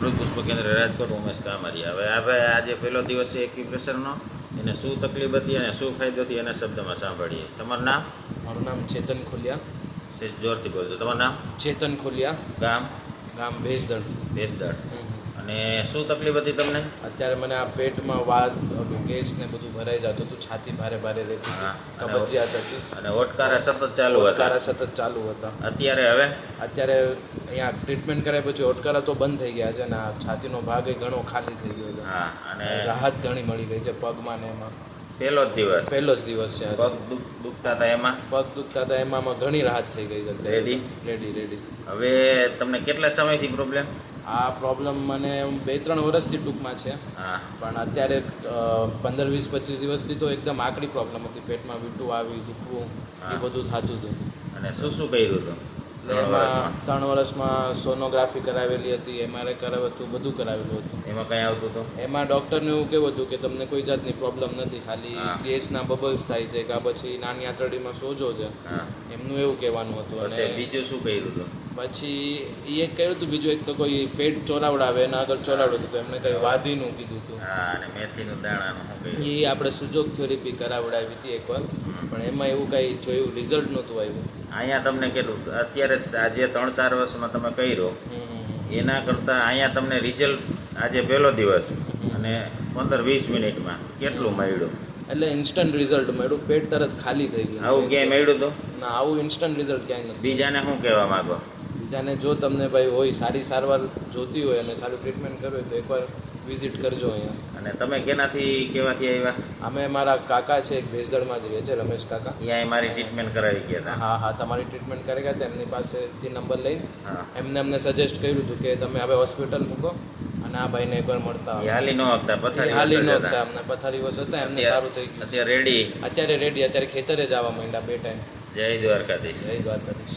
અમૃત પુષ્પ કેન્દ્ર રાજકોટ ઉમેશ કામરિયા હવે હવે આજે પહેલો દિવસ છે એક્યુપ્રેશરનો. એને શું તકલીફ હતી અને શું ફાયદો હતી એના શબ્દમાં સાંભળીએ. તમારું નામ? મારું નામ ચેતન ખોલિયા. સેજ જોરથી બોલજો. તમારું નામ? ચેતન ખોલિયા. ગામ? ગામ ભેજદળ ભેસદળ અને શું તકલીફ હતી તમને? અત્યારે મને આ પેટમાં વાત ગેસ ને બધું ભરાઈ જતું હતું છાતી ભારે ભારે રહેતી કબજિયાત હતી. અને ઓટકારા સતત ચાલુ હતા? ઓટકારા સતત ચાલુ હતા. અત્યારે હવે? અત્યારે અહીંયા ટ્રીટમેન્ટ કર્યા પછી ઓટકારા તો બંધ થઈ ગયા છે અને આ છાતીનો ભાગ એ ઘણો ખાલી થઈ ગયો છે. હા અને રાહત ઘણી મળી ગઈ છે પગમાં ને એમાં. પહેલો જ દિવસ? પહેલો જ દિવસ છે પગ દુખ- દુખતા હતા એમાં? પગ દુખતા હતા એમાં ઘણી રાહત થઈ ગઈ છે રેડી? રેડી રેડી હવે તમને કેટલા સમયથી પ્રોબ્લેમ આ પ્રોબ્લેમ મને બે ત્રણ વર્ષથી ટૂંકમાં છે. પણ અત્યારે પંદર વીસ પચીસ દિવસથી તો એકદમ આકરી પ્રોબ્લેમ હતી. પેટમાં વીટું આવી દુખવું એ બધું થતું હતું. અને શું શું કર્યું હતું? એમાં ત્રણ વર્ષમાં સોનોગ્રાફી કરાવેલી હતી એમઆરઆઈ કરાવ્યું હતું બધું કરાવેલું હતું. એમાં કઈ આવતું હતું? એમાં ડૉક્ટરને એવું કેવું હતું કે તમને કોઈ જાતની પ્રોબ્લેમ નથી ખાલી ગેસના બબલ્સ થાય છે કે પછી નાની આંતરડીમાં સોજો છે. એમનું એવું કહેવાનું હતું અને બીજું શું કર્યું હતું? પછી એ એક કહ્યું હતું બીજું એક તો કોઈ પેટ ચોરાવડાવે એના આગળ ચોરાવડું હતું તો એમને કંઈ વાધીનું કીધું હતું. અને મેથીનું દાણાનું એ આપણે સુજોગ થેરેપી કરાવડાવી હતી એકવાર. પણ એમાં એવું કઈ જોયું રિઝલ્ટ નહોતું આવ્યું. અહીંયા તમને કેટલું અત્યારે આજે ત્રણ ચાર વર્ષમાં તમે કર્યો. એના કરતાં અહીંયા તમને રિઝલ્ટ આજે પહેલો દિવસ. અને પંદર વીસ મિનિટમાં કેટલું મળ્યું? એટલે ઇન્સ્ટન્ટ રિઝલ્ટ મળ્યું. પેટ તરત ખાલી થઈ ગયું. આવું ક્યાંય મળ્યું તો? ના આવું ઇન્સ્ટન્ટ રિઝલ્ટ ક્યાંય નથી. બીજાને શું કહેવા માંગો? બીજાને જો તમને ભાઈ હોય સારી સારવાર જોતી હોય અને સારું ટ્રીટમેન્ટ કરવી હોય તો એકવાર વિઝિટ કરજો અહીંયા. અને તમે કેનાથી કેવાથી આવ્યા? અમે મારા કાકા છે એક ભેજદળમાં જ રહે છે રમેશ કાકા. અહીંયા મારી ટ્રીટમેન્ટ કરાવી ગયા હતા. હા હા તમારી ટ્રીટમેન્ટ કરી ગયા હતા એમની પાસેથી નંબર લઈ. એમને અમને સજેસ્ટ કર્યું હતું કે તમે હવે હોસ્પિટલ મૂકો અને આ ભાઈને એકવાર મળતા હાલી ન હતા પથારી હાલી વસર હતા. અમને પથારી વસ હતા એમને સારું થઈ ગયું. અત્યારે રેડી અત્યારે રેડી અત્યારે ખેતરે જવા માંડ્યા બે ટાઈમ જય દ્વારકાધીશ. જય દ્વારકાધીશ.